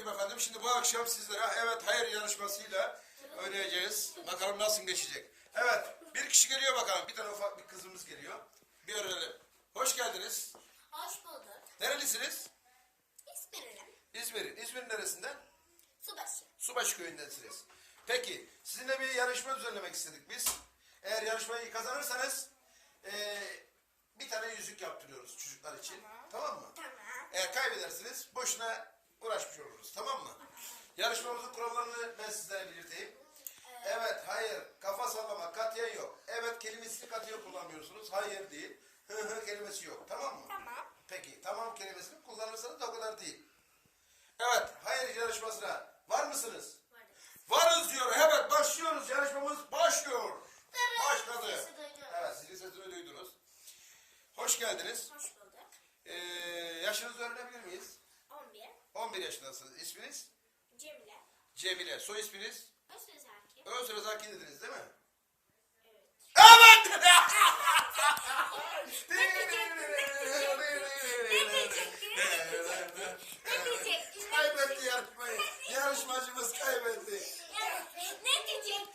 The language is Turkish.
gibi efendim. Şimdi bu akşam sizlere evet hayır yarışmasıyla oynayacağız. Bakalım nasıl geçecek. Evet bir kişi geliyor bakalım. Bir tane ufak bir kızımız geliyor. Bir öğrenelim. Hoş geldiniz. Hoş bulduk. Nerelisiniz? İzmir'im. İzmir'in. İzmir'in neresinden? Subaşı. Subaşı köyündensiniz. Peki sizinle bir yarışma düzenlemek istedik biz. Eğer yarışmayı kazanırsanız eee, bir tane yüzük yaptırıyoruz çocuklar için. Tamam, mı? Tamam. Eğer kaybedersiniz boşuna uğraşmış oluruz. Tamam mı? Yarışmamızın kurallarını ben sizlere belirteyim. Evet, hayır, kafa sallama, katiyen yok. Evet kelimesini katiyen kullanmıyorsunuz. Hayır değil. Hı hı kelimesi yok. Tamam mı? Tamam. Peki, tamam kelimesini kullanırsanız da o kadar değil. Evet, hayır yarışmasına var mısınız? Varız diyor. Evet başlıyoruz. Yarışmamız başlıyor. Başladı. Sesi. Evet sizin sesini duydunuz. Hoş geldiniz. Hoş bulduk. Ee, yaşınızı öğrenebilir miyiz? 11. 11 yaşındasınız. İsminiz? Cemile. Cemile. Soy isminiz? Özsüz hakim. Özsüre Zaki dediniz değil mi? Evet. Evet! Kaybetti yarışmayı. Yarışmacımız kaybetti. Ne diyecektim?